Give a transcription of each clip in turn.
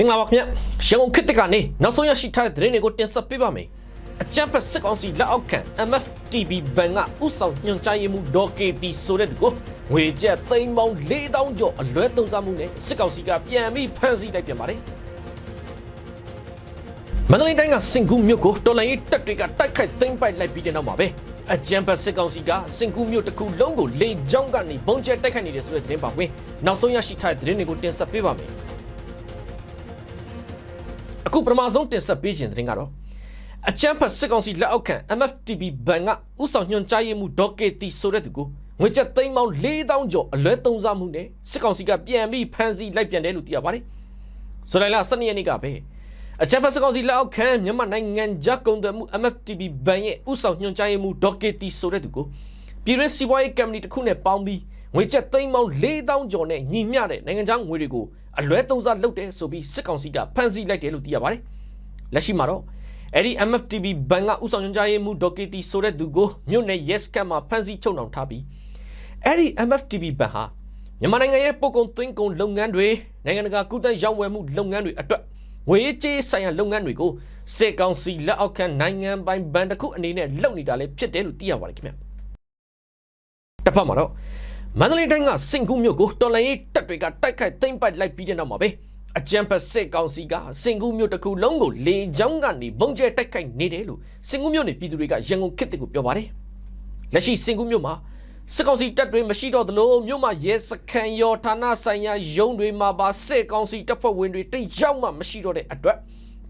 မင်္ဂလာပါခင်ဗျရန်ကုန်ခေတ်သစ်ကနေနောက်ဆုံးရရှိထားတဲ့သတင်းတွေကိုတင်ဆက်ပေးပါမယ်အကြံဖက်စစ်ကောင်စီလက်အောက်ခံ MFTB ဘဏ်ကဥဆောင်ညွှန်ကြားရေးမှူးဒေါ်ကေတီဆိုတဲ့သူကိုငွေကျပ်သိန်းပေါင်း4000ကျော်အလွဲသုံးစားမှုနဲ့စစ်ကောင်စီကပြန်ပြီးဖမ်းဆီးလိုက်ပြန်ပါတယ်မန္တလေးတိုင်းကစင်ကူးမြို့ကိုတော်လိုင်းရေးတပ်တွေကတိုက်ခိုက်သိမ်းပိုက်လိုက်ပြီးတဲ့နောက်မှာပဲအကြံဖက်စစ်ကောင်စီကစင်ကူးမြို့တစ်ခုလုံးကိုလေကြောင်းကနေဘုံကျဲတိုက်ခိုက်နေတယ်ဆိုတဲ့သတင်းပါဝင်နောက်ဆုံးရရှိထားတဲ့သတင်းတွေကိုတင်ဆက်ပေးပါမယ် အခုပထမဆုံးတင်ဆက်ပေးခြင်းတဲ့တင်ကတော့အချမ်းဖတ်စစ်ကောင်စီလက်အောက်ခံ MFTB ဘဏ်ကဥဆောင်ညွှန်ကြားရေးမှူးဒေါ်ကေတီဆိုတဲ့သူကိုငွေကျပ်သိန်းပေါင်း4000ကျော်အလွဲသုံးစားမှုနဲ့စစ်ကောင်စီကပြန်ပြီးဖမ်းဆီးလိုက်ပြန်တယ်လို့သိရပါတယ်။ဇူလိုင်လ12ရက်နေ့ကပဲအချမ်းဖတ်စစ်ကောင်စီလက်အောက်ခံမြန်မာနိုင်ငံဂျကုန်သွယ်မှု MFTB ဘဏ်ရဲ့ဥဆောင်ညွှန်ကြားရေးမှူးဒေါ်ကေတီဆိုတဲ့သူကိုပြည်ရင်းစီးပွားရေးကမ္ပဏီတစ်ခုနဲ့ပေါင်းပြီးငွေကျပ်သိန်းပေါင်း4000ကျော်နဲ့ညီမျှတဲ့နိုင်ငံခြားငွေတွေကို အလွဲသုံးစားလုပ်တယ်ဆိုပြီးစစ်ကောင်စီကဖမ်းဆီးလိုက်တယ်လို့သိရပါတယ်။လက်ရှိမှာတော့အဲ့ဒီ MFTB ဘဏ်ကဥဆောင်ညွှန်ကြားရေးမှူးဒေါ်ကေတီဆိုတဲ့သူကိုမြို့နယ် Yes ကမှာဖမ်းဆီးချုပ်နှောင်ထားပြီးအဲ့ဒီ MFTB ဘဏ်ဟာမြန်မာနိုင်ငံရဲ့ပို့ကုန်သွင်းကုန်လုပ်ငန်းတွေနိုင်ငံတကာကုသရောင်းဝယ်မှုလုပ်ငန်းတွေအတွက်ငွေရေးကြေးဆိုင်ရာလုပ်ငန်းတွေကိုစစ်ကောင်စီလက်အောက်ခံနိုင်ငံပိုင်ဘဏ်တစ်ခုအနေနဲ့လုပ်နေတာလည်းဖြစ်တယ်လို့သိရပါတယ်ခင်ဗျ။တစ်ဖက်မှာတော့ မန္တလေးတိုင်းကစင်ကူးမြို့ကိုတော်လိုင်းရေးတပ်တွေကတိုက်ခိုက်သိမ်းပိုက်လိုက်ပြီးတဲ့နောက်မှာပဲအကြံဖက်စစ်ကောင်စီကစင်ကူးမြို့တစ်ခုလုံးကိုလေကြောင်းကနေဘုံကျဲတိုက်ခိုက်နေတယ်လို့စင်ကူးမြို့နေပြည်သူတွေကရန်ကုန်ခေတ်တစ်ကိုပြောပါတယ်။လက်ရှိစင်ကူးမြို့မှာစစ်ကောင်စီတပ်တွေမရှိတော့သလိုမြို့မှာရဲစခန်းရောဌာနဆိုင်ရာရုံးတွေမှာပါစစ်ကောင်စီတပ်ဖွဲ့ဝင်တွေတိတ်ရောက်မှမရှိတော့တဲ့အတွက်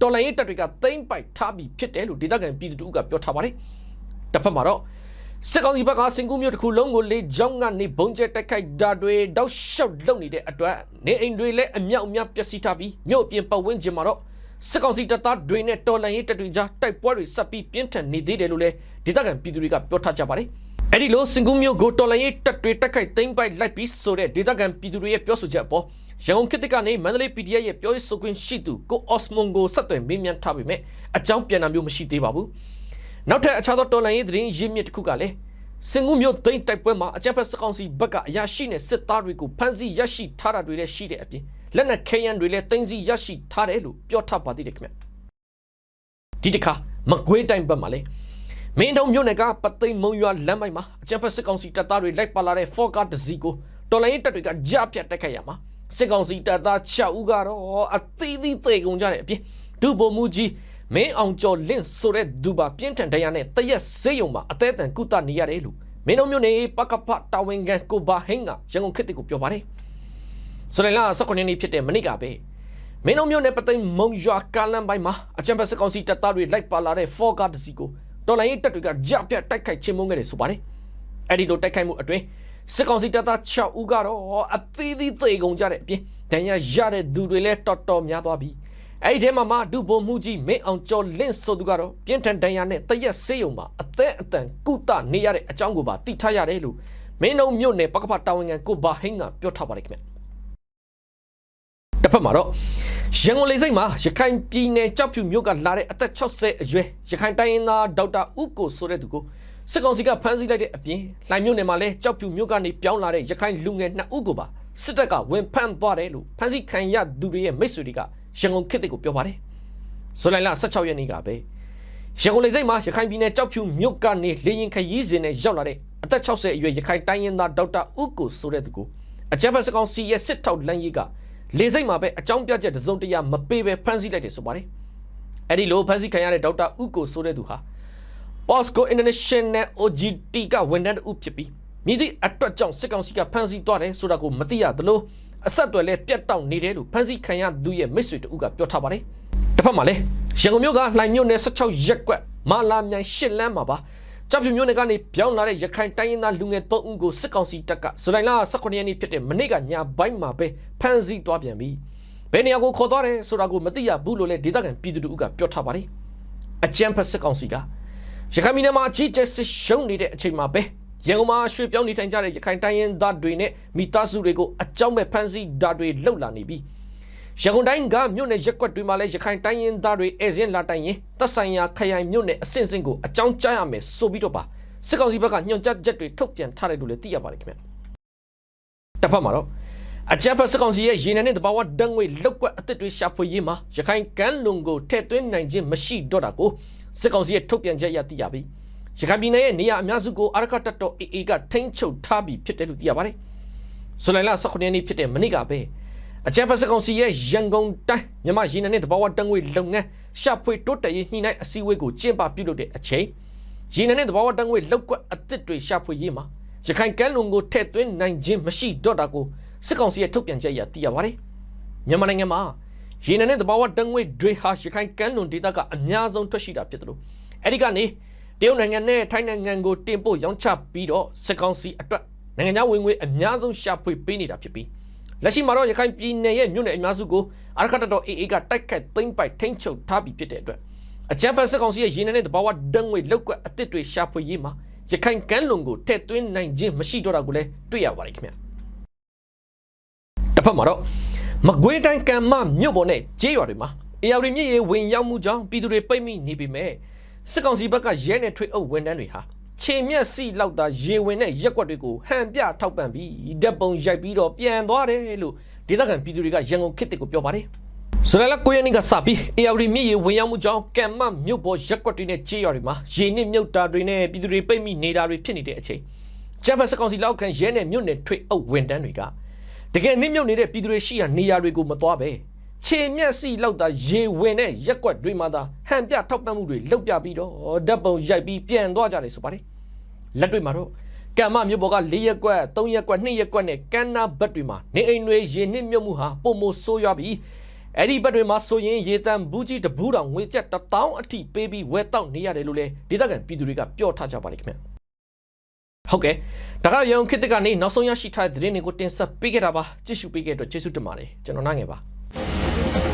တော်လိုင်းရေးတပ်တွေကသိမ်းပိုက်ထားပြီးဖြစ်တယ်လို့ဒေသခံပြည်သူတို့ကပြောထားပါတယ်။တစ်ဖက်မှာတော့ စစ်ကောင်စီဘက်ကစင်ကူးမြို့တစ်ခုလုံးကိုလေကြောင်းကနေဘုံကျဲတိုက်ခိုက်တာတွေတောက်လျှောက်လုပ်နေတဲ့အတွက်နေအိမ်တွေလည်းအမြောက်အများပျက်စီးထားပြီးမြို့အပြင်ပတ်ဝန်းကျင်မှာတော့စစ်ကောင်စီတပ်သားတွေနဲ့တော်လှန်ရေးတပ်တွေကြားတိုက်ပွဲတွေဆက်ပြီးပြင်းထန်နေသေးတယ်လို့လည်းဒေသခံပြည်သူတွေကပြောထားကြပါတယ်။အဲ့ဒီလိုစင်ကူးမြို့ကိုတော်လှန်ရေးတပ်တွေတိုက်ခိုက်သိမ်းပိုက်လိုက်ပြီးဆိုတဲ့ဒေသခံပြည်သူတွေရဲ့ပြောဆိုချက်အပေါ်ရန်ကုန်ခေတ်သစ်ကနေမန္တလေး PDF ရဲ့ပြောရေးဆိုခွင့်ရှိသူကိုအော့စမွန်ကိုဆက်သွယ်မေးမြန်းထားပေမဲ့အကြောင်းပြန်တာမျိုးမရှိသေးပါဘူး။ နောက်ထပ်အခြားသောတော်လှန်ရေးသတင်းရင်းမြစ်တစ်ခုကလည်းစင်ကူးမြို့သိမ်းတိုက်ပွဲမှာအကြမ်းဖက်စကောင်စီဘက်ကအရာရှိနဲ့စစ်သားတွေကိုဖမ်းဆီးရရှိထားတာတွေလည်းရှိတဲ့အပြင်လက်နက်ခဲယမ်းတွေလည်းသိမ်းဆည်းရရှိထားတယ်လို့ပြောထားပါသေးတယ်ခင်ဗျဒီတစ်ခါမကွေးတိုင်းဘက်မှာလည်းမင်းတုံမြို့နယ်ကပသိမ်မုံရွာလမ်းမိုက်မှာအကြမ်းဖက်စစ်ကောင်စီတပ်သားတွေလိုက်ပါလာတဲ့ဖော့ကားတစ်စီးကိုတော်လိုင်းတပ်တွေကကြားပြတ်တိုက်ခိုက်ရမှာစစ်ကောင်စီတပ်သား6ဦးကတော့အသီးသီးသေကုန်ကြတဲ့အပြင်ဒုဗိုလ်မှူးကြီး မင်းအောင်ကျော်လင့်ဆိုတဲ့ဒူပါပြင်းထန်တရားနဲ့တရက်စေးယုံမှာအသေးအတန်ကုသနေရတယ်လို့မင်းတို့မျိုးနေပကဖတာဝန်ခံကိုဘာဟင်းကရန်ကုန်ခေတ်တစ်ကိုပြောပါတယ်ဆိုရင်လာ19ရက်နေ့ဖြစ်တဲ့မနေ့ကပဲမင်းတို့မျိုးနဲ့ပသိမ်မုံရွာကားလမ်းပိုင်းမှာအချမ်းဘတ်စကောင်စီတပ်သားတွေလိုက်ပါလာတဲ့ဖော့ကားတစ်စီးကိုတော်လိုင်းရေးတပ်တွေကကြပြတ်တိုက်ခိုက်ချင်းမုန်းခဲ့တယ်ဆိုပါတယ်အဲ့ဒီလိုတိုက်ခိုက်မှုအတွင်းစစ်ကောင်စီတပ်သား6ဦးကတော့အသေးသေးသေကုန်ကြတဲ့အပြင်ဒဏ်ရာရတဲ့သူတွေလည်းတော်တော်များသွားပြီ အဲ့ဒီထဲမှာမှဒုဗိုလ်မှူးကြီးမင်းအောင်ကျော်လင့်ဆိုသူကတော့ပြင်းထန်ဒဏ်ရာနဲ့တရက်ဆေးရုံမှာအသက်အတန်ကုသနေရတဲ့အကြောင်းကိုပါသိထားရတယ်လို့မင်းတို့မြို့နယ်ပကဖတာဝန်ခံကိုဘာဟင်းကပြောထားပါတယ်ခင်ဗျတစ်ဖက်မှာတော့ရန်ကုန်လေစိတ်မှာရခိုင်ပြည်နယ်ကြောက်ဖြူမြို့ကလာတဲ့အသက်60အရွယ်ရခိုင်တိုင်းရင်းသားဒေါက်တာဦးကိုဆိုတဲ့သူကိုစစ်ကောင်စီကဖမ်းဆီးလိုက်တဲ့အပြင်လှိုင်မြို့နယ်မှာလည်းကြောက်ဖြူမြို့ကနေပြောင်းလာတဲ့ရခိုင်လူငယ်2ဦးကိုပါစစ်တပ်ကဝင်ဖမ်းသွားတယ်လို့ဖမ်းဆီးခံရသူတွေရဲ့မိတ်ဆွေတွေက ရန်ကုန်ခေတ်တွေကိုပြောပါတယ်ဇူလိုင်လ16ရက်နေ့ကပဲရန်ကုန်လေစိတ်မှာရခိုင်ပြည်နယ်ကြောက်ဖြူမြို့ကနေလေရင်ခရီးစဉ်နဲ့ရောက်လာတဲ့အသက်60အရွယ်ရခိုင်တိုင်းရင်းသားဒေါက်တာဦးကိုဆိုတဲ့သူကိုအကြမ်းဖက်စကောင်စီရဲ့စစ်ထောက်လမ်းရေးကလေစိတ်မှာပဲအကြောင်းပြချက်တစုံတရာမပေးပဲဖမ်းဆီးလိုက်တယ်ဆိုပါတယ်အဲ့ဒီလိုဖမ်းဆီးခံရတဲ့ဒေါက်တာဦးကိုဆိုတဲ့သူဟာ Posco International OGT ကဝန်ထမ်းတဦးဖြစ်ပြီးမြည်သည့်အတွက်ကြောင့်စစ်ကောင်စီကဖမ်းဆီးသွားတယ်ဆိုတာကိုမသိရသလို အဆက်အသွယ်လည်းပြတ်တောက်နေတယ်လို့ဖမ်းဆီးခံရသူရဲ့မိတ်ဆွေတဦးကပြောထားပါတယ်။တစ်ဖက်မှာလည်းရန်ကုန်မြို့ကလှိုင်မြို့နယ်16ရက်ကွက်မာလာမြိုင်ရှစ်လမ်းမှာပါကြောက်ဖြူမြို့နယ်ကနေပြောင်းလာတဲ့ရခိုင်တိုင်းရင်းသားလူငယ်၃ဦးကိုစစ်ကောင်စီတပ်ကဇူလိုင်လ18ရက်နေ့ဖြစ်တဲ့မနေ့ကညပိုင်းမှာပဲဖမ်းဆီးသွားပြန်ပြီးဘယ်နေရာကိုခေါ်သွားတယ်ဆိုတာကိုမသိရဘူးလို့လည်းဒေသခံပြည်သူတို့ကပြောထားပါတယ်။အကြမ်းဖက်စစ်ကောင်စီကရခိုင်ပြည်နယ်မှာကြီးကျယ်စစ်ရှုံးနေတဲ့အချိန်မှာပဲ ရန်ကုန်မှာရွှေပြောင်းနေထိုင်ကြတဲ့ရခိုင်တိုင်းရင်းသားတွေနဲ့မိသားစုတွေကိုအကြောင်းမဲ့ဖမ်းဆီးဓာတ်တွေလှုပ်လာနေပြီးရန်ကုန်တိုင်းကမြို့နယ်ရက်ကွက်တွေမှာလည်းရခိုင်တိုင်းရင်းသားတွေအဲဇင်းလာတိုင်ရင်တပ်ဆိုင်ရာခရိုင်မြို့နယ်အဆင့်ဆင့်ကိုအကြောင်းကြားရမယ်ဆိုပြီးတော့ပါစစ်ကောင်စီဘက်ကညွှန်ကြားချက်တွေထုတ်ပြန်ထားတယ်လို့လည်းသိရပါတယ်ခင်ဗျတစ်ဖက်မှာတော့အကြမ်းဖက်စစ်ကောင်စီရဲ့ရေနံနဲ့တဘာဝဓာတ်ငွေလောက်ကွက်အသစ်တွေရှာဖွေရေးမှာရခိုင်ကမ်းလွန်ကိုထည့်သွင်းနိုင်ခြင်းမရှိတော့တာကိုစစ်ကောင်စီရဲ့ထုတ်ပြန်ချက်အရသိရပြီ ရခိုင်ပြည်နယ်ရဲ့နေရာအများစုကိုအာရခတပ်တော် AA ကထိန်းချုပ်ထားပြီးဖြစ်တယ်လို့သိရပါတယ်ဇူလိုင်လ18ရက်နေ့ဖြစ်တဲ့မနေ့ကပဲအကြမ်းဖက်စစ်ကောင်စီရဲ့ရန်ကုန်တိုင်းမြန်မာရေနံနဲ့တဘာဝဓာတ်ငွေလုပ်ငန်းရှာဖွေတိုးတက်ရေးညှိနှိုင်းအစည်းအဝေးကိုကျင်းပပြုလုပ်တဲ့အချိန်ရေနံနဲ့တဘာဝဓာတ်ငွေလောက်ကွက်အသစ်တွေရှာဖွေရေးမှာရခိုင်ကမ်းလွန်ကိုထည့်သွင်းနိုင်ခြင်းမရှိတော့တာကိုစစ်ကောင်စီရဲ့ထုတ်ပြန်ချက်အရသိရပါတယ်မြန်မာနိုင်ငံမှာရေနံနဲ့တဘာဝဓာတ်ငွေတွေဟာရခိုင်ကမ်းလွန်ဒေသကအများဆုံးထွက်ရှိတာဖြစ်တယ်လို့အဲ့ဒီကနေ တရုတ်နိုင်ငံနဲ့ထိုင်းနိုင်ငံကိုတင်ပို့ရောင်းချပြီးတော့စစ်ကောင်စီအတွက်နိုင်ငံခြားဝင်ငွေအများဆုံးရှာဖွေပေးနေတာဖြစ်ပြီးလက်ရှိမှာတော့ရခိုင်ပြည်နယ်ရဲ့မြို့နယ်အများစုကိုအာရခတတော် AA ကတိုက်ခိုက်သိမ်းပိုက်ထိန်းချုပ်ထားပြီးဖြစ်တဲ့အတွက်အကြမ်းဖက်စစ်ကောင်စီရဲ့ရေနံနဲ့တဘာဝဓာတ်ငွေလောက်ကွက်အသစ်တွေရှာဖွေရေးမှာရခိုင်ကမ်းလွန်ကိုထည့်သွင်းနိုင်ခြင်းမရှိတော့တာကိုလည်းတွေ့ရပါတယ်ခင်ဗျတစ်ဖက်မှာတော့မကွေးတိုင်းကံမမြို့ပေါ်နဲ့ကျေးရွာတွေမှာအေယာရီမြစ်ရေဝင်ရောက်မှုကြောင့်ပြည်သူတွေပိတ်မိနေပေမဲ့ စစ်ကောင်စီဘက်ကရဲနဲ့ထွေအုပ်ဝန်ထမ်းတွေဟာခြေမျက်စိလောက်သာရေဝင်တဲ့ရက်ွက်တွေကိုဟန်ပြထောက်ပံ့ပြီးဓာတ်ပုံရိုက်ပြီးတော့ပြန်သွားတယ်လို့ဒေသခံပြည်သူတွေကရန်ကုန်ခေတ်တစ်ကိုပြောပါတယ်ဆိုလာကိုရနီကစပြီးအေယာရီမြစ်ရေဝင်ရောက်မှုကြောင့်ကံမမြို့ပေါ်ရက်ွက်တွေနဲ့ကျေးရွာတွေမှာရေနစ်မြုပ်တာတွေနဲ့ပြည်သူတွေပိတ်မိနေတာတွေဖြစ်နေတဲ့အချိန်ကျပ်ဖက်စကောင်စီလောက်ခံရဲနဲ့မြို့နယ်ထွေအုပ်ဝန်တန်းတွေကတကယ်နစ်မြုပ်နေတဲ့ပြည်သူတွေရှိရာနေရာတွေကိုမသွားပဲ ခြေမျက်စိလောက်သာရေဝင်တဲ့ရက်ွက်တွေမှာသာဟန်ပြထောက်ပံ့မှုတွေလုပ်ပြပြီးတော့ဓာတ်ပုံရိုက်ပြီးပြန်သွားကြတယ်ဆိုပါတယ်လက်တွေမှာတော့ကံမမြို့ပေါ်က၄ရက်ကွက်၃ရက်ကွက်၂ရက်ကွက်နဲ့ကန်းနာဘက်တွေမှာနေအိမ်တွေရေနစ်မြုပ်မှုဟာပုံမဆိုးရွားပြီးအဲ့ဒီဘက်တွေမှာဆိုရင်ရေတံဘူးကြီးတဘူးတောင်ငွေကျပ်တစ်တောင်းအထိပေးပြီးဝယ်တောက်နေရတယ်လို့လေဒေသခံပြည်သူတွေကပြောထားကြပါတယ်ခင်ဗျဟုတ်ကဲ့ဒါကရုံခေတ်တစ်ကနေနောက်ဆုံးရရှိထားတဲ့သတင်းတွေကိုတင်ဆက်ပေးခဲ့တာပါကြည့်ရှုပေးခဲ့တဲ့အတွက်ကျေးဇူးတင်ပါတယ်ကျွန်တော်နိုင်ငယ်ပါ Дякую.